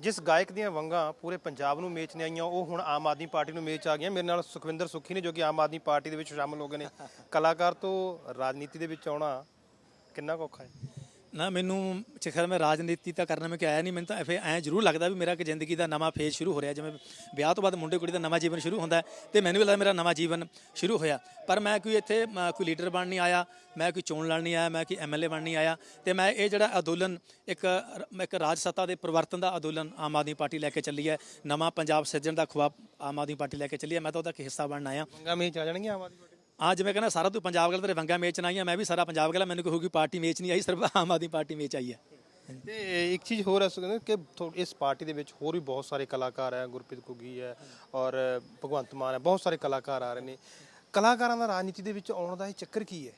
ਜਿਸ ਗਾਇਕ ਦੀਆਂ ਵੰਗਾਂ ਪੂਰੇ ਪੰਜਾਬ ਨੂੰ ਮੇਚ ਨੇ ਆਈਆਂ, ਉਹ ਹੁਣ ਆਮ ਆਦਮੀ ਪਾਰਟੀ ਨੂੰ ਮੇਚ ਆ ਗਈਆਂ। ਮੇਰੇ ਨਾਲ ਸੁਖਵਿੰਦਰ ਸੁੱਖੀ ਨੇ ਜੋ ਕਿ ਆਮ ਆਦਮੀ ਪਾਰਟੀ ਦੇ ਵਿੱਚ ਸ਼ਾਮਲ ਹੋ ਗਏ ਨੇ। ਕਲਾਕਾਰ ਤੋਂ ਰਾਜਨੀਤੀ ਦੇ ਵਿੱਚ ਆਉਣਾ ਕਿੰਨਾ ਕੁ ਔਖਾ ਹੈ? ਨਾ ਮੈਨੂੰ ਖੈਰ ਮੈਂ ਰਾਜਨੀਤੀ ਤਾਂ ਕਰਨਾ ਮੈਂ ਕਿ ਆਇਆ ਨਹੀਂ ਮੈਨੂੰ ਤਾਂ ਫੇ ਐ ਜ਼ਰੂਰ ਲੱਗਦਾ ਵੀ ਮੇਰਾ ਕਿ ਜ਼ਿੰਦਗੀ ਦਾ ਨਵਾਂ ਫੇਜ਼ ਸ਼ੁਰੂ ਹੋ ਰਿਹਾ ਜਿਵੇਂ ਵਿਆਹ ਤੋਂ ਬਾਅਦ ਮੁੰਡੇ ਕੁੜੀ ਦਾ ਨਵਾਂ ਜੀਵਨ ਸ਼ੁਰੂ ਹੁੰਦਾ ਹੈ ਤੇ ਮੈਨੂੰ ਵੀ ਲੱਗਦਾ ਮੇਰਾ ਨਵਾਂ ਜੀਵਨ ਸ਼ੁਰੂ ਹੋਇਆ। ਪਰ ਮੈਂ ਕੋਈ ਇੱਥੇ ਅ, ਕੋਈ ਲੀਡਰ ਬਣ ਨਹੀਂ ਆਇਆ ਮੈਂ ਕੋਈ ਚੋਣ ਲੜਨ ਨਹੀਂ ਆਇਆ ਮੈਂ ਕੋਈ ਐਮਐਲਏ ਬਣ ਨਹੀਂ ਆਇਆ ਤੇ ਮੈਂ ਇਹ ਜਿਹੜਾ ਅੰਦੋਲਨ ਇੱਕ ਇੱਕ ਰਾਜ ਸੱਤਾ ਦੇ ਪਰਿਵਰਤਨ ਦਾ ਅੰਦੋਲਨ ਆਮ ਆਦਮੀ ਪਾਰਟੀ ਲੈ ਕੇ ਚੱਲੀ ਹੈ ਨਵਾਂ ਪੰਜਾਬ ਸਿਰਜਣ ਦਾ ਖੁਆਬ ਆਮ ਆਦਮੀ ਪਾਰਟੀ ਲੈ ਕੇ ਚੱਲੀ ਹੈ ਮੈਂ ਤਾਂ ਉਹਦਾ ਇੱਕ ਹਿੱਸਾ ਬਣਨ ਆਇਆ। ਵੰਗਾਂ ਮੇਚ ਆ ਜਾਣਗੀਆਂ ਆਮ ਆਦਮੀ ਪਾਰਟੀ? ਆ ਜਿਵੇਂ ਕਹਿੰਦਾ ਸਾਰਾ ਤੂੰ ਪੰਜਾਬ ਗੱਲ ਤੇਰੇ ਵੰਗਾ ਮੇਚ ਨਾ ਆਈਆਂ ਮੈਂ ਵੀ ਸਾਰਾ ਪੰਜਾਬ ਗੱਲ ਮੈਨੂੰ ਕਹੂਗੀ ਪਾਰਟੀ ਮੇਚ ਨਹੀਂ ਆਈ ਸਿਰਫ ਆਮ ਆਦਮੀ ਪਾਰਟੀ ਮੇਚ ਆਈ ਹੈ। ਤੇ ਇੱਕ ਚੀਜ਼ ਹੋਰ ਹੈ ਸੁਖਵਿੰਦਰ ਕਿ ਥੋ- ਇਸ ਪਾਰਟੀ ਦੇ ਵਿੱਚ ਹੋਰ ਵੀ ਬਹੁਤ ਸਾਰੇ ਕਲਾਕਾਰ ਹੈ ਗੁਰਪ੍ਰੀਤ ਘੁੱਗੀ ਹੈ ਔਰ ਭਗਵੰਤ ਮਾਨ ਹੈ ਬਹੁਤ ਸਾਰੇ ਕਲਾਕਾਰ ਆ ਰਹੇ ਨੇ। ਕਲਾਕਾਰਾਂ ਦਾ ਰਾਜਨੀਤੀ ਦੇ ਵਿੱਚ ਆਉਣ ਦਾ ਇਹ ਚੱਕਰ ਕੀ ਹੈ?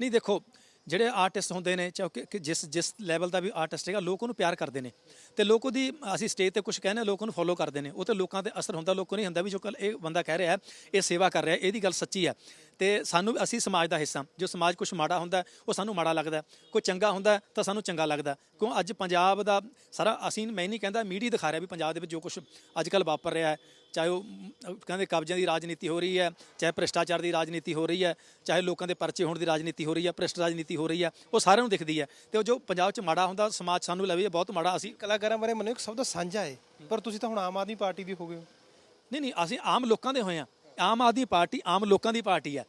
ਨਹੀਂ ਦੇਖੋ ਜਿਹੜੇ ਆਰਟਿਸਟ ਹੁੰਦੇ ਨੇ ਚਾਹੇ ਕਿ- ਕਿ ਜਿਸ ਜਿਸ ਲੈਵਲ ਦਾ ਵੀ ਆਰਟਿਸਟ ਹੈਗਾ ਲੋਕ ਉਹਨੂੰ ਪਿਆਰ ਕਰਦੇ ਨੇ। ਤੇ ਲੋਕ ਉਹਦੀ ਅਸੀਂ ਸਟੇਜ ਤੇ ਕੁਝ ਕਹਿੰਦੇ ਹਾਂ, ਲੋਕ ਉਹਨੂੰ ਫੋਲੋ ਕਰਦੇ ਨੇ। ਉਹ ਤੇ ਲੋਕਾਂ ਤੇ ਅਸਰ ਹੁੰਦਾ ਲੋਕਾਂ ਨੂੰ ਨਹੀਂ ਹੁੰਦਾ ਵੀ ਜੋ ਕੱਲ ਇਹ ਬੰਦਾ ਕਹਿ ਰਿਹਾ ਹੈ ਇਹ ਸੇਵਾ ਕਰ ਰਿਹਾ ਹੈ, ਇਹਦੀ ਗੱਲ ਸੱਚੀ ਹੈ। ਤੇ ਸਾਨੂੰ ਅਸੀਂ ਸਮਾਜ ਦਾ ਹਿੱਸਾ। ਜੋ ਸਮਾਜ ਕੁਝ ਮਾੜਾ ਹੁੰਦਾ ਉਹ ਸਾਨੂੰ ਮਾੜਾ ਲੱਗਦਾ। ਕੋਈ ਚੰਗਾ ਹੁੰਦਾ ਤਾਂ ਸਾਨੂੰ ਚੰਗਾ ਲੱਗਦਾ। ਕਿਉਂ ਅੱਜ ਪੰਜਾਬ ਦਾ ਸਾਰਾ ਅਸੀਂ ਮੈਂ ਨਹੀਂ ਕਹਿੰਦਾ ਮੀਡੀਆ ਦਿਖਾ ਰਿਹਾ ਵੀ ਪੰਜਾਬ ਦੇ ਵਿੱਚ ਜੋ ਕੁਝ ਅੱਜ ਕੱਲ ਵਾਪਰ ਰਿਹਾ ਹੈ। ਚਾਹੇ ਉਹ ਕਹਿੰਦੇ ਕਬਜ਼ਿਆਂ ਦੀ ਰਾਜਨੀਤੀ ਹੋ ਰਹੀ ਹੈ ਚਾਹੇ ਭ੍ਰਿਸ਼ਟਾਚਾਰ ਦੀ ਰਾਜਨੀਤੀ ਹੋ ਰਹੀ ਹੈ ਚਾਹੇ ਲੋਕਾਂ ਦੇ ਪਰਚੇ ਹੋਣ ਦੀ ਰਾਜਨੀਤੀ ਹੋ ਰਹੀ ਹੈ ਭ੍ਰਿਸ਼ਟ ਰਾਜਨੀਤੀ ਹੋ ਰਹੀ ਹੈ ਉਹ ਸਾਰਿਆਂ ਨੂੰ ਦਿਖਦੀ ਹੈ। ਤੇ ਉਹ ਜੋ ਪੰਜਾਬ 'ਚ ਮਾੜਾ ਹੁੰਦਾ ਸਮਾਜ ਸਾਨੂੰ ਲੱਗੇ ਬਹੁਤ ਮਾੜਾ ਅਸੀਂ ਕਲਾਕਾਰਾਂ ਬਾਰੇ ਮੈਨੂੰ ਇੱਕ ਸਭ ਦਾ ਸਾਂਝਾ ਹੈ। ਪਰ ਤੁਸੀਂ ਤਾਂ ਹੁਣ ਆਮ ਆਦਮੀ ਪਾਰਟੀ ਦੇ ਹੋ ਗਏ ਹੋ। ਨਹੀਂ ਨਹੀਂ ਅਸੀਂ ਆਮ ਲੋਕਾਂ ਦੇ ਹੋਏ ਆ ਆਮ ਆਦਮੀ ਪਾਰਟੀ ਆਮ ਲੋਕਾਂ ਦੀ ਪਾਰਟੀ ਹੈ।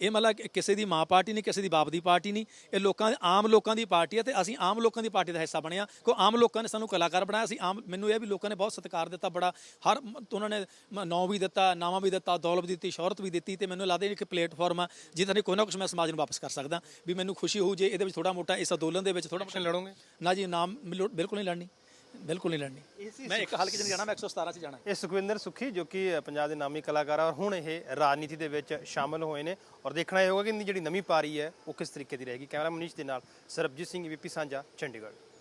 ਇਹ ਮਤਲਬ ਕਿਸੇ ਦੀ ਮਾਂ ਪਾਰਟੀ ਨਹੀਂ ਕਿਸੇ ਦੀ ਬਾਪ ਦੀ ਪਾਰਟੀ ਨਹੀਂ। ਇਹ ਲੋਕਾਂ ਆਮ ਲੋਕਾਂ ਦੀ ਪਾਰਟੀ ਹੈ ਤੇ ਅਸੀਂ ਆਮ ਲੋਕਾਂ ਦੀ ਪਾਰਟੀ ਦਾ ਹਿੱਸਾ ਬਣੇ ਆ ਕੋ ਆਮ ਲੋਕਾਂ ਨੇ ਸਾਨੂੰ ਕਲਾਕਾਰ ਬਣਾਇਆ ਅਸੀਂ ਆਮ ਮੈਨੂੰ ਇਹ ਵੀ ਲੋਕਾਂ ਨੇ ਬਹੁਤ ਸਤਿਕਾਰ ਦਿੱਤਾ ਬੜਾ ਹਰ ਉਹਨਾਂ ਨੇ ਨਾਂ ਵੀ ਦਿੱਤਾ ਨਾਵਾਂ ਵੀ ਦਿੱਤਾ ਦੌਲਤ ਵੀ ਦਿੱਤੀ ਸ਼ੋਹਰਤ ਵੀ ਦਿੱਤੀ ਤੇ ਮੈਨੂੰ ਲੱਗਦਾ ਇੱਕ ਪਲੇਟਫਾਰਮ ਆ ਜਿਹਦੇ ਨਾਲ ਕੋਈ ਨਾ ਕੁਝ ਮੈਂ ਸਮਾਜ ਨੂੰ ਵਾਪਸ ਕਰ ਸਕਦਾ। ਵੀ ਮੈਨੂੰ ਖੁਸ਼ੀ ਹੋਊ ਜੇ ਇਹਦੇ ਵਿੱਚ ਥੋੜਾ ਮੋਟਾ ਇਸ ਅੰਦੋਲਨ ਦੇ ਵਿੱਚ ਥੋੜਾ ਇਲੈਕਸ਼ਨ ਲੜੋਗੇ? ਨਾ ਜੀ ਨਾਮ ਬਿਲਕੁਲ ਨਹੀਂ ਲੜਨੀ। ਬਿਲਕੁਲ ਨਹੀਂ ਲੜਨੀ। ਮੈਂ ਇੱਕ ਹਲਕੇ 'ਚ ਨਹੀਂ ਜਾਣਾ ਮੈਂ 117 'ਚ ਜਾਣਾ ਇਹ ਸੁਖਵਿੰਦਰ ਸੁਖੀ ਜੋ ਕਿ ਪੰਜਾਬ ਦੇ ਨਾਮੀ ਕਲਾਕਾਰ ਆ ਔਰ ਹੁਣ ਇਹ ਰਾਜਨੀਤੀ ਦੇ ਵਿੱਚ ਸ਼ਾਮਲ ਹੋਏ ਨੇ ਔਰ ਦੇਖਣਾ ਇਹ ਹੋਗਾ ਕਿ ਇਹਦੀ ਜਿਹੜੀ ਨਵੀਂ ਪਾਰੀ ਹੈ ਉਹ ਕਿਸ ਤਰੀਕੇ ਦੀ ਰਹੇਗੀ। ਕੈਮਰਾ ਮਨੀਸ਼ ਦੇ ਨਾਲ ਸਰਬਜੀਤ ਸਿੰਘ ਵੀਪੀ ਸਾਂਝਾ ਚੰਡੀਗੜ੍ਹ।